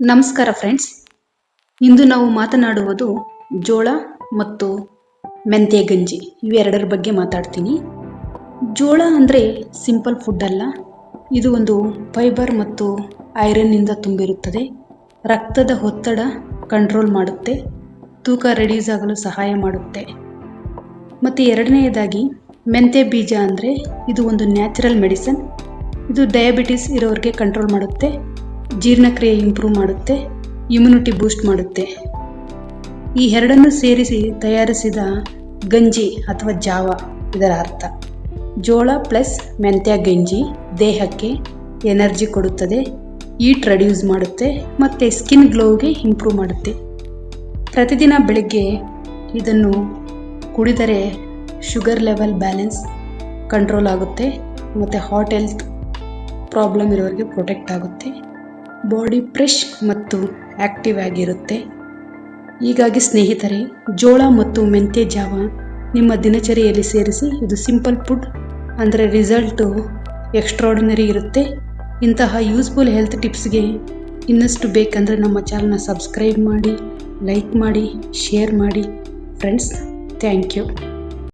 ನಮಸ್ಕಾರ ಫ್ರೆಂಡ್ಸ್ ಇಂದು ನಾವು ಮಾತನಾಡುವುದು ಜೋಳ ಮತ್ತು ಮೆಂತ್ಯ ಗಂಜಿ. ಇವೆರಡರ ಬಗ್ಗೆ ಮಾತಾಡ್ತೀನಿ. ಜೋಳ ಅಂದರೆ ಸಿಂಪಲ್ ಫುಡ್ ಅಲ್ಲ. ಇದು ಒಂದು ಫೈಬರ್ ಮತ್ತು ಐರನ್ನಿಂದ ತುಂಬಿರುತ್ತದೆ. ರಕ್ತದ ಒತ್ತಡ ಕಂಟ್ರೋಲ್ ಮಾಡುತ್ತೆ. ತೂಕ ರೆಡ್ಯೂಸ್ ಆಗಲು ಸಹಾಯ ಮಾಡುತ್ತೆ. ಮತ್ತು ಎರಡನೆಯದಾಗಿ ಮೆಂತ್ಯ ಬೀಜ ಅಂದರೆ ಇದು ಒಂದು ನ್ಯಾಚುರಲ್ ಮೆಡಿಸನ್ ಇದು ಡಯಾಬಿಟಿಸ್ ಇರೋರಿಗೆ ಕಂಟ್ರೋಲ್ ಮಾಡುತ್ತೆ. ಜೀರ್ಣಕ್ರಿಯೆ ಇಂಪ್ರೂವ್ ಮಾಡುತ್ತೆ ಇಮ್ಯುನಿಟಿ ಬೂಸ್ಟ್ ಮಾಡುತ್ತೆ. ಈ ಎರಡನ್ನು ಸೇರಿಸಿ ತಯಾರಿಸಿದ ಗಂಜಿ ಅಥವಾ ಜಾವ, ಇದರ ಅರ್ಥ. ಜೋಳ ಪ್ಲಸ್ ಮೆಂತ್ಯ ಗಂಜಿ ದೇಹಕ್ಕೆ ಎನರ್ಜಿ ಕೊಡುತ್ತದೆ ಈಟ್ ರೆಡ್ಯೂಸ್ ಮಾಡುತ್ತೆ, ಮತ್ತು ಸ್ಕಿನ್ ಗ್ಲೋಗೆ ಇಂಪ್ರೂವ್ ಮಾಡುತ್ತೆ. ಪ್ರತಿದಿನ ಬೆಳಗ್ಗೆ ಇದನ್ನು ಕುಡಿದರೆ ಶುಗರ್ ಲೆವೆಲ್ ಬ್ಯಾಲೆನ್ಸ್ ಕಂಟ್ರೋಲ್ ಆಗುತ್ತೆ, ಮತ್ತು ಹಾಟ್ ಹೆಲ್ತ್ ಪ್ರಾಬ್ಲಮ್ ಇರೋರಿಗೆ ಪ್ರೊಟೆಕ್ಟ್ ಆಗುತ್ತೆ. ಬಾಡಿ ಫ್ರೆಶ್ ಮತ್ತು ಆಕ್ಟಿವ್ ಆಗಿರುತ್ತೆ. ಹೀಗಾಗಿ ಸ್ನೇಹಿತರೆ, ಜೋಳ ಮತ್ತು ಮೆಂತ್ಯ ಜಾವ ನಿಮ್ಮ ದಿನಚರಿಯಲ್ಲಿ ಸೇರಿಸಿ ಇದು ಸಿಂಪಲ್ ಫುಡ್ ಅಂದರೆ ರಿಸಲ್ಟು ಎಕ್ಸ್ಟ್ರಾಡಿನರಿ ಇರುತ್ತೆ. ಇಂತಹ ಯೂಸ್ಫುಲ್ ಹೆಲ್ತ್ ಟಿಪ್ಸ್ಗೆ ಇನ್ನಷ್ಟು ಬೇಕಂದರೆ ನಮ್ಮ ಚಾನಲ್ನ ಸಬ್ಸ್ಕ್ರೈಬ್ ಮಾಡಿ, ಲೈಕ್ ಮಾಡಿ, ಶೇರ್ ಮಾಡಿ. Friends, thank you.